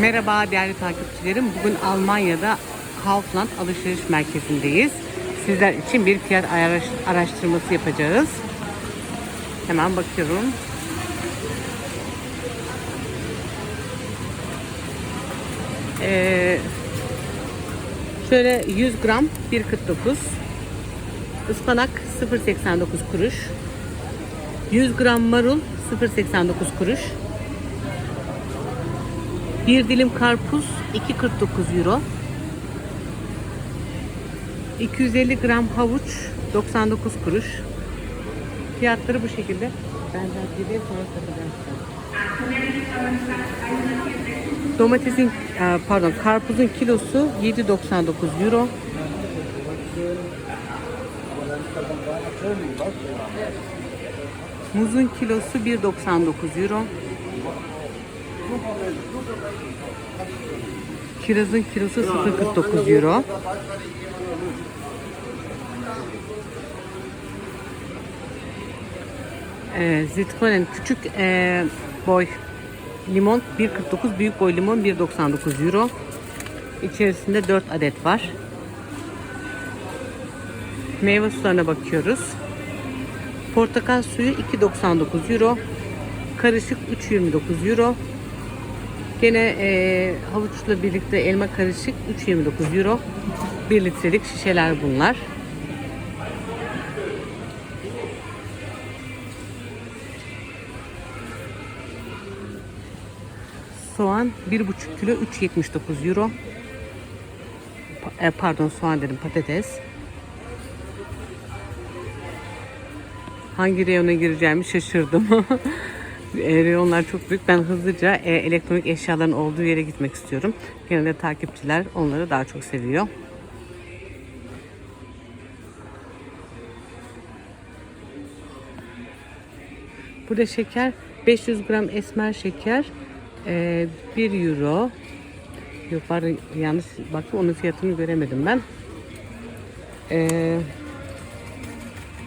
Merhaba değerli takipçilerim. Bugün Almanya'da Kaufland alışveriş merkezindeyiz. Sizler için bir fiyat araş- araştırması yapacağız. Hemen bakıyorum. Ee, şöyle 100 gram 1.49 ıspanak 0.89 kuruş 100 gram marul 0.89 kuruş bir dilim karpuz 2.49 euro. 250 gram havuç 99 kuruş. Fiyatları bu şekilde. Ben de gideyim sonra satacağım. Domatesin e, pardon karpuzun kilosu 7.99 euro. Muzun kilosu 1.99 euro. Kirazın kilosu 0.49 euro. Ee, Zitkonen küçük ee, boy limon 1.49 büyük boy limon 1.99 euro. İçerisinde 4 adet var. Meyve sularına bakıyoruz. Portakal suyu 2.99 euro. Karışık 3.29 euro. Gene e, havuçla birlikte elma karışık 3.29 euro. 1 litrelik şişeler bunlar. Soğan 1,5 kilo 3.79 euro. E, pardon soğan dedim patates. Hangi reyona gireceğimi şaşırdım. Reyonlar çok büyük. Ben hızlıca e, elektronik eşyaların olduğu yere gitmek istiyorum. Genelde takipçiler onları daha çok seviyor. Burada şeker 500 gram esmer şeker e, 1 euro. Yok pardon yanlış baktım onun fiyatını göremedim ben. E,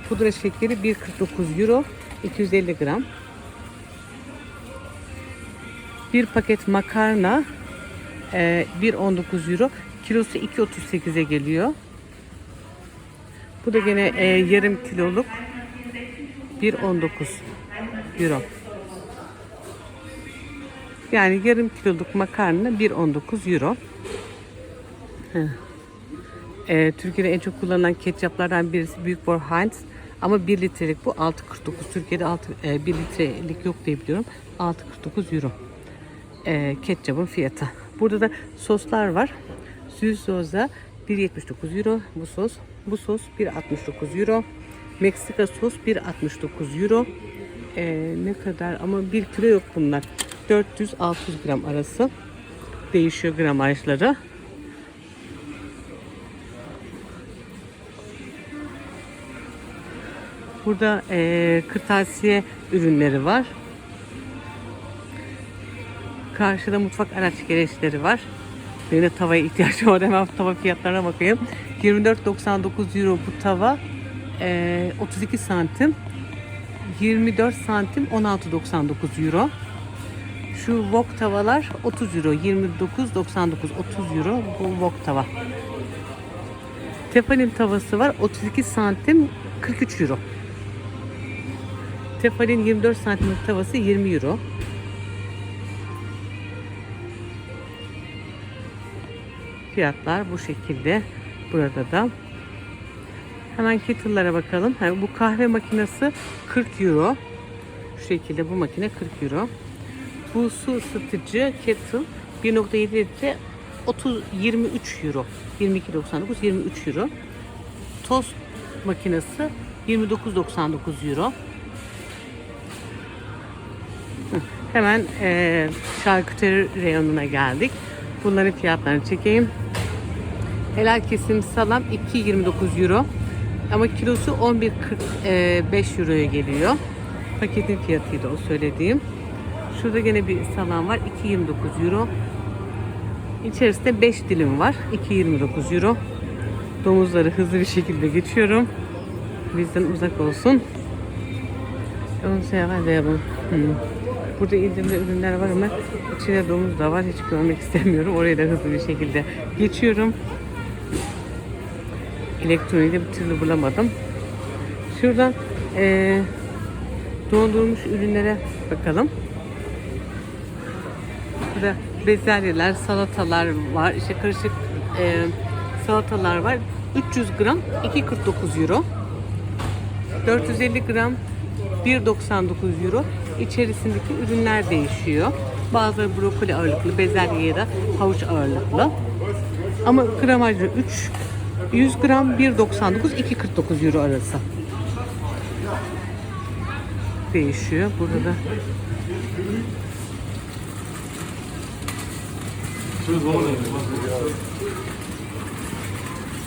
pudra şekeri 1.49 euro 250 gram. Bir paket makarna e, 1.19 euro. Kilosu 2.38'e geliyor. Bu da gene e, yarım kiloluk 1.19 euro. Yani yarım kiloluk makarna 1.19 euro. E, Türkiye'de en çok kullanılan ketçaplardan birisi Büyük Boy Heinz. Ama 1 litrelik bu 6.49. Türkiye'de 6, e, 1 litrelik yok diye biliyorum. 6.49 euro. E, ketçapın fiyatı. Burada da soslar var. Süz sosa 1.79 euro bu sos. Bu sos 1.69 euro. Meksika sos 1.69 euro. E, ne kadar ama 1 kilo yok bunlar. 400-600 gram arası. Değişiyor gramajları. Burada eee, kırtasiye ürünleri var. Karşıda mutfak araç gereçleri var. Benim de tavaya ihtiyacım var. Hemen tava fiyatlarına bakayım. 24.99 euro bu tava. Eee, 32 santim. 24 santim 16.99 euro. Şu wok tavalar 30 euro. 29.99 30 euro bu wok tava. Tefalin tavası var. 32 santim 43 euro. Tefalin 24 santimlik tavası 20 euro. Fiyatlar bu şekilde. Burada da. Hemen kettle'lara bakalım. Ha, bu kahve makinesi 40 euro. Şu şekilde bu makine 40 euro. Bu su ısıtıcı kettle 1.7 litre 30 23 euro. 22.99 23 euro. Tost makinesi 29.99 euro. Hemen eee şarküteri reyonuna geldik. Bunların fiyatlarını çekeyim. Helal kesim salam 2.29 euro. Ama kilosu 11.45 euroya geliyor. Paketin fiyatıydı o söylediğim. Şurada gene bir salam var. 2.29 euro. İçerisinde 5 dilim var. 2.29 euro. Domuzları hızlı bir şekilde geçiyorum. Bizden uzak olsun. Onu sever de yapalım. Hmm. Burada indirimli ürünler var ama içinde domuz da var. Hiç görmek istemiyorum. Oraya da hızlı bir şekilde geçiyorum. Elektroniği de bir türlü bulamadım. Şuradan eee dondurulmuş ürünlere bakalım. Burada bezelyeler, salatalar var. İşte karışık eee, salatalar var. 300 gram 2.49 euro. 450 gram 1.99 euro. İçerisindeki ürünler değişiyor. Bazıları brokoli ağırlıklı, bezelye ya da havuç ağırlıklı. Ama gramajı 3 100 gram 1.99 2.49 euro arası. Değişiyor. Burada da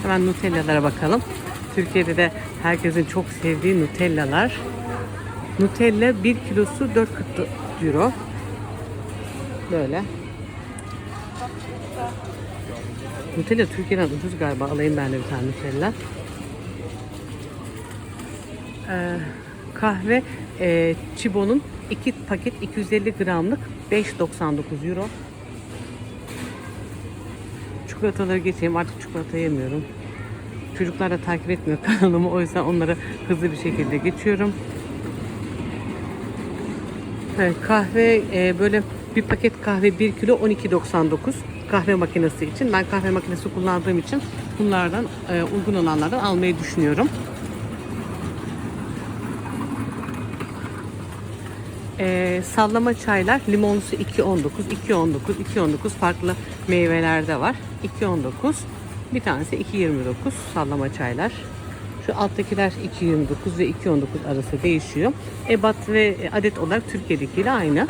Hemen Nutella'lara bakalım. Türkiye'de de herkesin çok sevdiği Nutella'lar. Nutella 1 kilosu 4.40 euro. Böyle. Nutella Türkiye'den ucuz galiba. Alayım ben de bir tane Nutella. Ee, kahve e, Çibo'nun 2 paket 250 gramlık 5.99 euro. Çikolataları geçeyim. Artık çikolata yemiyorum. Çocuklar da takip etmiyor kanalımı. O yüzden onlara hızlı bir şekilde geçiyorum. Evet, kahve e, böyle bir paket kahve 1 kilo 12.99 kahve makinesi için. Ben kahve makinesi kullandığım için bunlardan e, uygun olanlardan almayı düşünüyorum. E, sallama çaylar limonlusu 2.19, 2.19, 2.19 farklı meyvelerde var. 2.19 bir tanesi 2.29 sallama çaylar. Şu alttakiler 2.29 ve 2.19 arası değişiyor. Ebat ve adet olarak Türkiye'dekiyle aynı.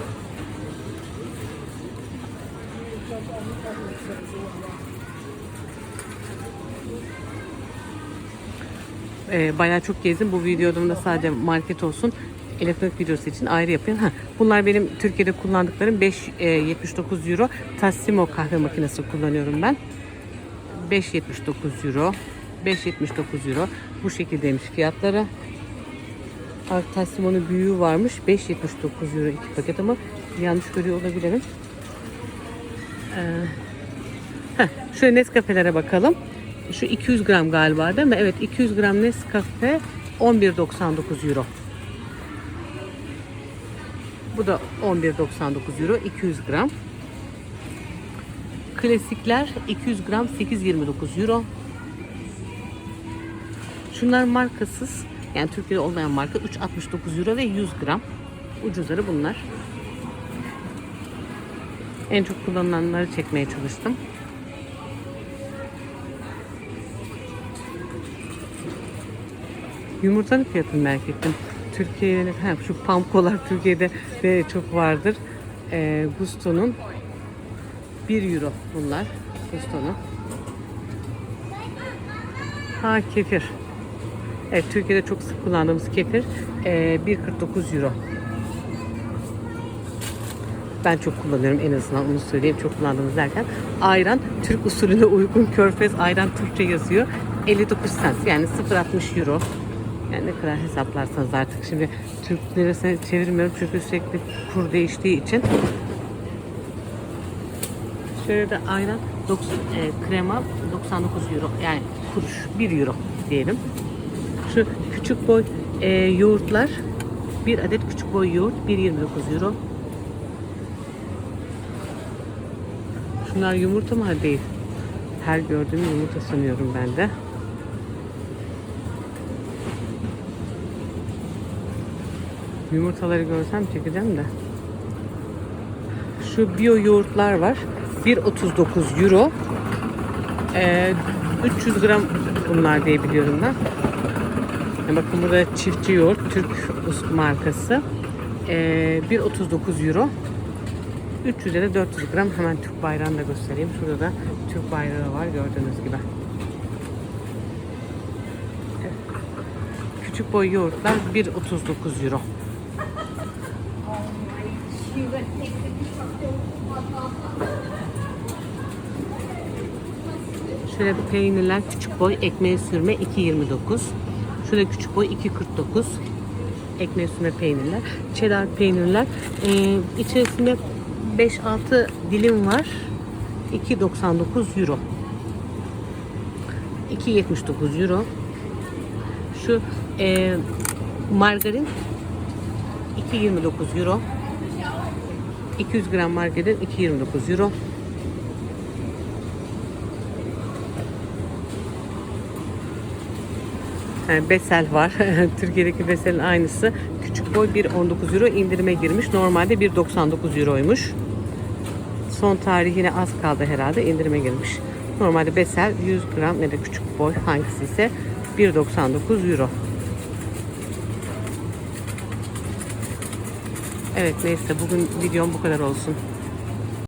Ee, bayağı çok gezdim. Bu videomda sadece market olsun. Elektronik videosu için ayrı yapıyorum. Ha, bunlar benim Türkiye'de kullandıklarım 5.79 euro Tassimo kahve makinesi kullanıyorum ben. 5.79 euro. 5.79 euro. Bu şekildeymiş fiyatları. Tassimo'nun büyüğü varmış. 5.79 euro iki paket ama yanlış görüyor olabilirim. Ee, heh, şöyle Nescafe'lere bakalım. Şu 200 gram galiba değil mi? Evet 200 gram Nescafe 11.99 euro. Bu da 11.99 euro 200 gram. Klasikler 200 gram 8.29 euro. Şunlar markasız. Yani Türkiye'de olmayan marka 3.69 euro ve 100 gram. Ucuzları bunlar. En çok kullanılanları çekmeye çalıştım. Yumurtanın fiyatını merak ettim. Türkiye'de ha, şu pamkolar Türkiye'de de çok vardır. Ee, Gusto'nun 1 euro bunlar. Gusto'nun. Ha kefir. Evet Türkiye'de çok sık kullandığımız kefir ee, 1.49 euro. Ben çok kullanıyorum en azından onu söyleyeyim çok kullandığımız derken. Ayran Türk usulüne uygun körfez ayran Türkçe yazıyor. 59 cent yani 0.60 euro. Yani ne kadar hesaplarsanız artık şimdi Türk lirasına çevirmiyorum çünkü sürekli kur değiştiği için. Şöyle de ayran 90, e, krema 99 euro yani kuruş 1 euro diyelim. Şu küçük boy e, yoğurtlar bir adet küçük boy yoğurt 1.29 euro. Şunlar yumurta mı? Değil. Her gördüğüm yumurta sanıyorum ben de. Yumurtaları görsem çekeceğim de. Şu biyo yoğurtlar var. 1.39 euro. Ee, 300 gram bunlar diye biliyorum ben. Yani bakın burada çiftçi yoğurt Türk markası. Ee, 1.39 euro. 300 de 400 gram. Hemen Türk bayrağını da göstereyim. Şurada da Türk bayrağı var gördüğünüz gibi. Küçük boy yoğurtlar 1.39 euro. Şöyle peynirler küçük boy ekmeğe sürme 2.29. Şöyle küçük boy 2.49. ekmeği süme peynirler. Cheddar peynirler. Ee, içerisinde 5-6 dilim var. 2.99 euro. 2.79 euro. Şu e, margarin 2.29 euro. 200 gram margarin 2.29 euro. Besel var. Türkiye'deki Besel'in aynısı. Küçük boy 1.19 euro indirime girmiş. Normalde 1.99 euroymuş. Son tarih yine az kaldı herhalde indirime girmiş. Normalde Besel 100 gram ya da küçük boy hangisi ise 1.99 euro. Evet neyse bugün videom bu kadar olsun.